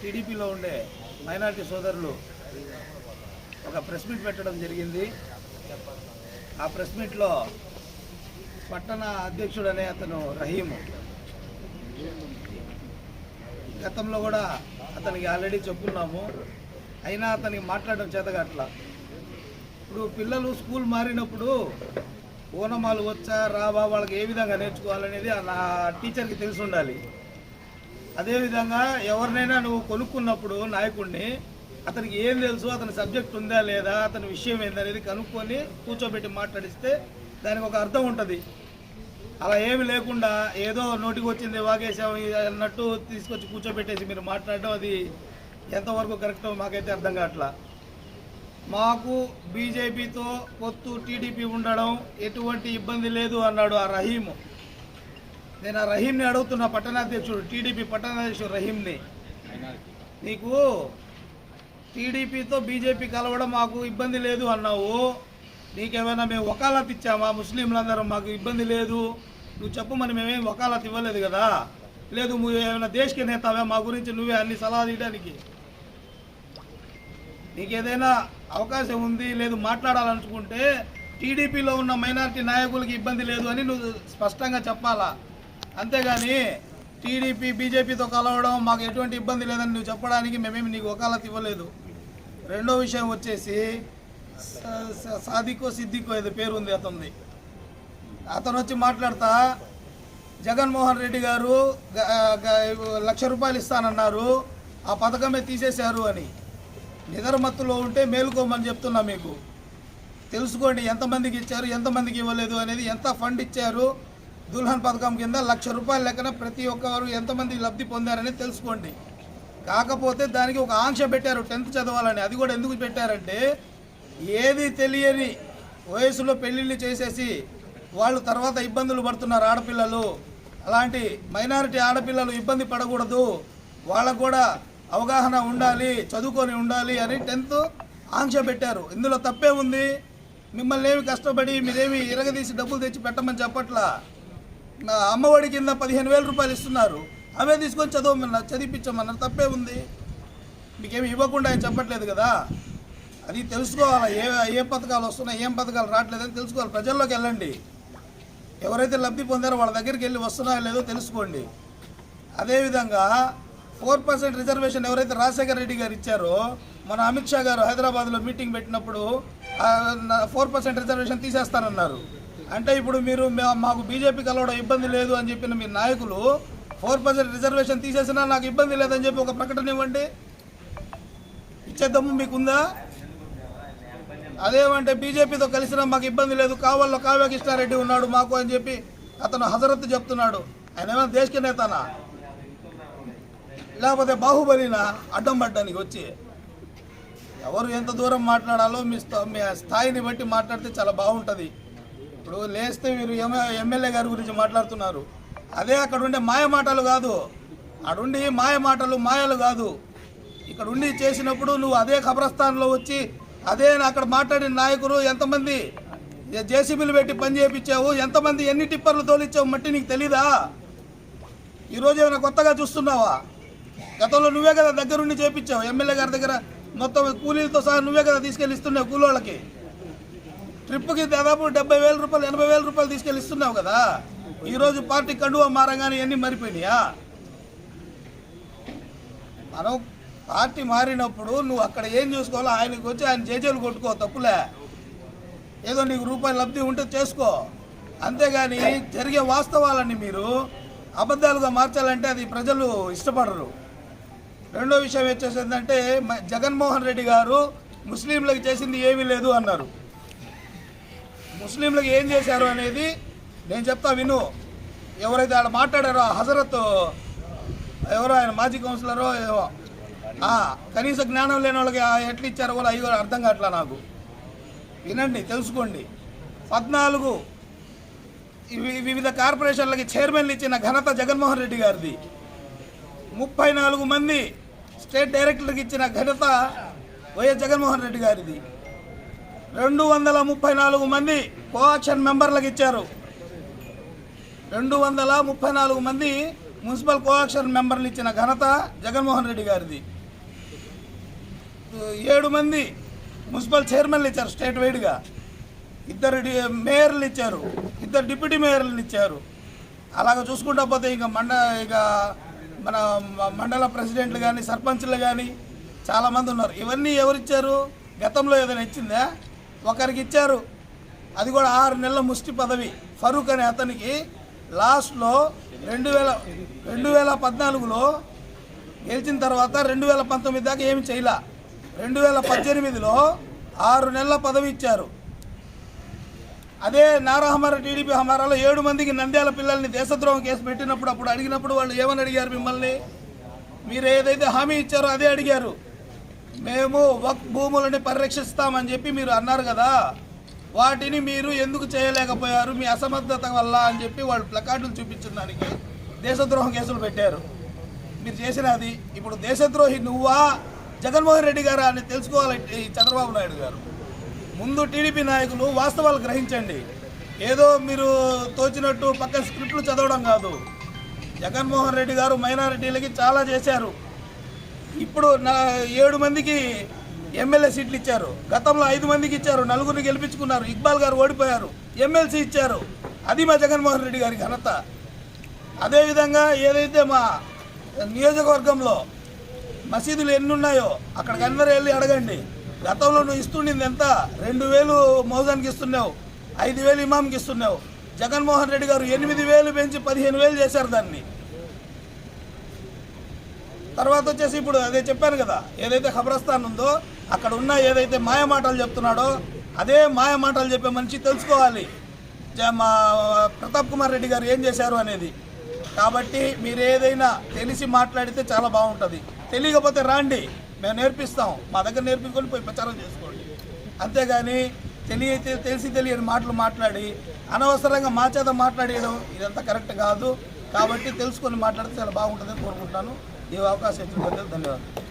టీడీపీలో ఉండే మైనారిటీ సోదరులు ఒక ప్రెస్ మీట్ పెట్టడం జరిగింది. ఆ ప్రెస్ మీట్లో పట్టణ అధ్యక్షుడు అనే అతను రహీము. గతంలో కూడా అతనికి ఆల్రెడీ చెప్పున్నాము. అయినా అతనికి మాట్లాడడం చేతగట్ల ఇప్పుడు పిల్లలు స్కూల్ మారినప్పుడు ఓనమాలు వచ్చా రావా వాళ్ళకి ఏ విధంగా నేర్చుకోవాలనేది నా టీచర్కి తెలిసి ఉండాలి. అదేవిధంగా ఎవరినైనా నువ్వు కొనుక్కున్నప్పుడు నాయకుడిని అతనికి ఏం తెలుసు అతని సబ్జెక్ట్ ఉందా లేదా అతని విషయం ఏందనేది కనుక్కొని కూర్చోబెట్టి మాట్లాడిస్తే దానికి ఒక అర్థం ఉంటుంది. అలా ఏమి లేకుండా ఏదో నోటికి వచ్చింది వాగేసాం అన్నట్టు తీసుకొచ్చి కూర్చోబెట్టేసి మీరు మాట్లాడడం అది ఎంతవరకు కరెక్టో మాకైతే అర్థం కావట్లా. మాకు బీజేపీతో పొత్తు టీడీపీ ఉండడం ఎటువంటి ఇబ్బంది లేదు అన్నాడు ఆ రహీమ్. నేను ఆ రహీంని అడుగుతున్నా పట్టణాధ్యక్షుడు టీడీపీ పట్టణాధ్యక్షుడు రహీంని. నీకు టీడీపీతో బీజేపీ కలవడం మాకు ఇబ్బంది లేదు అన్నావు. నీకేమైనా మేము వకాలత్ ఇచ్చామా? ముస్లింలందరం మాకు ఇబ్బంది లేదు. నువ్వు చెప్పమని మేమేం వకాలత్ ఇవ్వలేదు కదా. లేదు నువ్వు ఏమైనా దేశకి నేతవే? మా గురించి నువ్వే అన్ని సలహా తీయడానికి. నీకు ఏదైనా అవకాశం ఉంది లేదు మాట్లాడాలనుకుంటే టీడీపీలో ఉన్న మైనారిటీ నాయకులకి ఇబ్బంది లేదు అని నువ్వు స్పష్టంగా చెప్పాలా? అంతేగాని టీడీపీ బీజేపీతో కలవడం మాకు ఎటువంటి ఇబ్బంది లేదని నువ్వు చెప్పడానికి మేమేమి నీకు వకాలత్ ఇవ్వలేదు. రెండో విషయం వచ్చేసి సాదికో సిద్దికో ఏదో పేరు ఉంది అతనిది. అతను వచ్చి మాట్లాడతా జగన్మోహన్ రెడ్డి గారు లక్ష రూపాయలు ఇస్తానన్నారు ఆ పథకమే తీసేశారు అని. నిద్రమత్తులో ఉంటే మేలుకోమని చెప్తున్నా మీకు. తెలుసుకోండి ఎంతమందికి ఇచ్చారు ఎంతమందికి ఇవ్వలేదు అనేది ఎంత ఫండ్ ఇచ్చారు దుల్హన్ పథకం కింద లక్ష రూపాయల లెక్కన ప్రతి ఒక్కరు ఎంతమంది లబ్ధి పొందారని తెలుసుకోండి. కాకపోతే దానికి ఒక ఆంక్ష పెట్టారు టెన్త్ చదవాలని అది కూడా ఎందుకు పెట్టారంటే ఏది తెలియని వయసులో పెళ్ళిళ్ళు చేసేసి వాళ్ళు తర్వాత ఇబ్బందులు పడుతున్నారు ఆడపిల్లలు. అలాంటి మైనారిటీ ఆడపిల్లలు ఇబ్బంది పడకూడదు. వాళ్ళకు కూడా అవగాహన ఉండాలి చదువుకొని ఉండాలి అని టెన్త్ ఆంక్ష పెట్టారు. ఇందులో తప్పే ఉంది. మిమ్మల్ని ఏమి కష్టపడి మీరేమి ఇరగదీసి డబ్బులు తెచ్చి పెట్టమని చెప్పట్లా? నా అమ్మఒడి కింద పదిహేను వేల రూపాయలు ఇస్తున్నారు. అవే తీసుకొని చదవమన్నారు చదివించమన్నారు తప్పే ఉంది. మీకేమి ఇవ్వకుండా ఆయన చెప్పట్లేదు కదా? అది తెలుసుకోవాలి? ఏ ఏ పథకాలు వస్తున్నాయి ఏం పథకాలు రావట్లేదని తెలుసుకోవాలి. ప్రజల్లోకి వెళ్ళండి. ఎవరైతే లబ్ధి పొందారో వాళ్ళ దగ్గరికి వెళ్ళి వస్తున్నాయో లేదో తెలుసుకోండి. అదేవిధంగా ఫోర్ పర్సెంట్ రిజర్వేషన్ ఎవరైతే రాజశేఖర రెడ్డి గారు ఇచ్చారో మన అమిత్ షా గారు హైదరాబాద్లో మీటింగ్ పెట్టినప్పుడు ఫోర్ పర్సెంట్ రిజర్వేషన్ తీసేస్తానన్నారు. అంటే ఇప్పుడు మీరు మా- మాకు బీజేపీ కలవడం ఇబ్బంది లేదు అని చెప్పిన మీ నాయకులు ఫోర్ పర్సెంట్ రిజర్వేషన్ తీసేసినా నాకు ఇబ్బంది లేదని చెప్పి ఒక ప్రకటన ఇవ్వండి. ఇచ్చేద్దాము మీకుందా? అదేమంటే బీజేపీతో కలిసినా మాకు ఇబ్బంది లేదు. కావాలో కావ్య కృష్ణారెడ్డి ఉన్నాడు మాకు అని చెప్పి అతను హజరత్ చెప్తున్నాడు. ఆయన ఏమైనా దేశ నేతనా లేకపోతే బాహుబలినా అడ్డం పడ్డానికి వచ్చి ఎవరు ఎంత దూరం మాట్లాడాలో మీ స్థా- మీ స్థాయిని బట్టి మాట్లాడితే చాలా బాగుంటుంది. ఇప్పుడు లేస్తే మీరు ఎమ్మెల్యే గారి గురించి మాట్లాడుతున్నారు. అదే అక్కడ ఉండే మాయ మాటలు కాదు. అడుండి మాయ మాటలు మాయలు కాదు. ఇక్కడ ఉండి చేసినప్పుడు నువ్వు అదే ఖబరస్థాన్లో వచ్చి అదే అక్కడ మాట్లాడిన నాయకులు ఎంతమంది జేసీబీలు పెట్టి పని చేయించావు ఎంతమంది ఎన్ని టిప్పర్లు తోలిచ్చావు మట్టి నీకు తెలీదా? ఈరోజు ఏమైనా కొత్తగా చూస్తున్నావా? గతంలో నువ్వే కదా దగ్గరుండి చేపించావు. ఎమ్మెల్యే గారి దగ్గర మొత్తం కూలీలతో సహా నువ్వే కదా తీసుకెళ్ళి ఇస్తున్నావు కూలోళ్ళకి. ట్రిప్కి దాదాపు డెబ్బై వేల రూపాయలు ఎనభై వేల రూపాయలు తీసుకెళ్ళి ఇస్తున్నావు కదా? ఈరోజు పార్టీ కండువా మారంగానే ఇవన్నీ మరిపోయినాయా? మనం పార్టీ మారినప్పుడు నువ్వు అక్కడ ఏం చూసుకోవాలో ఆయనకు వచ్చి ఆయన జేజేలు కొట్టుకో తప్పులే. ఏదో నీకు రూపాయి లబ్ధి ఉంటే చేసుకో. అంతేగాని జరిగే వాస్తవాలని మీరు అబద్ధాలుగా మార్చాలంటే అది ప్రజలు ఇష్టపడరు. రెండో విషయం వచ్చేసి ఏంటంటే మ- జగన్మోహన్ రెడ్డి గారు ముస్లింలకు చేసింది ఏమీ లేదు అన్నారు. ముస్లింలకు ఏం చేశారు అనేది నేను చెప్తా విను. ఎవరైతే ఆడ మాట్లాడారో హజరత్ ఎవరో ఆయన మాజీ కౌన్సిలరో కనీస జ్ఞానం లేని వాళ్ళకి ఆ ఎట్లా ఇచ్చారో కూడా అవి అర్థం కావట్లా నాకు. వినండి తెలుసుకోండి. పద్నాలుగు వివిధ కార్పొరేషన్లకి చైర్మన్లు ఇచ్చిన ఘనత జగన్మోహన్ రెడ్డి గారిది. ముప్పై నాలుగు మంది స్టేట్ డైరెక్టర్కి ఇచ్చిన ఘనత వైఎస్ జగన్మోహన్ రెడ్డి గారిది. రెండు వందల ముప్పై నాలుగు మంది కోఆక్షన్ మెంబర్లకు ఇచ్చారు. రెండు వందల ముప్పై నాలుగు మంది మున్సిపల్ కోఆక్షన్ మెంబర్లు ఇచ్చిన ఘనత జగన్మోహన్ రెడ్డి గారిది. ఏడు మంది మున్సిపల్ చైర్మన్లు ఇచ్చారు స్టేట్ వైడ్గా. ఇద్దరు మేయర్లు ఇచ్చారు. ఇద్దరు డిప్యూటీ మేయర్లు ఇచ్చారు. అలాగ చూసుకుంటా పోతే ఇంకా మండ ఇక మన మండల ప్రెసిడెంట్లు కానీ సర్పంచ్లు కానీ చాలామంది ఉన్నారు. ఇవన్నీ ఎవరిచ్చారు? గతంలో ఏదైనా ఇచ్చిందా? ఒకరికి ఇచ్చారు. అది కూడా ఆరు నెలల ముష్టి పదవి. ఫరూక్ అనే అతనికి లాస్ట్లో రెండు వేల రెండు వేల పద్నాలుగులో గెలిచిన తర్వాత రెండు వేల పంతొమ్మిది దాకా ఏమి చేయలే. రెండు వేల పద్దెనిమిదిలో ఆరు నెలల పదవి ఇచ్చారు. అదే నారాహమార టీడీపీ హమారాలో ఏడు మందికి నంద్యాల పిల్లల్ని దేశద్రోహం కేసు పెట్టినప్పుడు అప్పుడు అడిగినప్పుడు వాళ్ళు ఏమని అడిగారు మిమ్మల్ని? మీరు ఏదైతే హామీ ఇచ్చారో అదే అడిగారు. మేము వక్ భూములని పరిరక్షిస్తామని చెప్పి మీరు అన్నారు కదా వాటిని మీరు ఎందుకు చేయలేకపోయారు? మీ అసమర్థత వల్ల అని చెప్పి వాళ్ళు ప్లకార్డులు చూపించిన దానికి దేశద్రోహం కేసులు పెట్టారు. మీరు చేసినది ఇప్పుడు దేశద్రోహి నువ్వా? జగన్మోహన్ రెడ్డి గారు అని తెలుసుకోవాలి ఈ చంద్రబాబు నాయుడు గారు. ముందు టీడీపీ నాయకులు వాస్తవాలు గ్రహించండి. ఏదో మీరు తోచినట్టు పక్క స్క్రిప్ట్లు చదవడం కాదు. జగన్మోహన్ రెడ్డి గారు మైనారిటీలకి చాలా చేశారు. ఇప్పుడు నా ఏడు మందికి ఎమ్మెల్యే సీట్లు ఇచ్చారు. గతంలో ఐదు మందికి ఇచ్చారు. నలుగురిని గెలిపించుకున్నారు. ఇక్బాల్ గారు ఓడిపోయారు. ఎమ్మెల్సీ ఇచ్చారు. అది మా జగన్మోహన్ రెడ్డి గారి ఘనత. అదేవిధంగా ఏదైతే మా నియోజకవర్గంలో మసీదులు ఎన్ని ఉన్నాయో అక్కడికి అందరూ వెళ్ళి అడగండి. గతంలో నువ్వు ఇస్తుండింది ఎంత? రెండు వేలు మౌజానికి ఇస్తున్నావు ఐదు వేలు ఇమాంకి ఇస్తున్నావు. జగన్మోహన్ రెడ్డి గారు ఎనిమిది వేలు పెంచి పదిహేను వేలు చేశారు దాన్ని. తర్వాత వచ్చేసి ఇప్పుడు అదే చెప్పాను కదా ఏదైతే ఖబరస్థాన్ ఉందో అక్కడ ఉన్న ఏదైతే మాయ మాటలు చెప్తున్నాడో అదే మాయ మాటలు చెప్పే మనిషి తెలుసుకోవాలి. జ- మా ప్రతాప్ కుమార్ రెడ్డి గారు ఏం చేశారు అనేది. కాబట్టి మీరు ఏదైనా తెలిసి మాట్లాడితే చాలా బాగుంటుంది. తెలియకపోతే రాండి. మేము నేర్పిస్తాం. మా దగ్గర నేర్పించుకొని పోయి ప్రచారం చేసుకోండి. అంతేగాని తెలియ తెలిసి తెలియని మాటలు మాట్లాడి అనవసరంగా మా చేత మాట్లాడేయడం ఇదంతా కరెక్ట్ కాదు. కాబట్టి తెలుసుకొని మాట్లాడితే చాలా బాగుంటుందని కోరుకుంటున్నాను. ఈ అవకాశం ఇచ్చినందుకు ధన్యవాదాలు.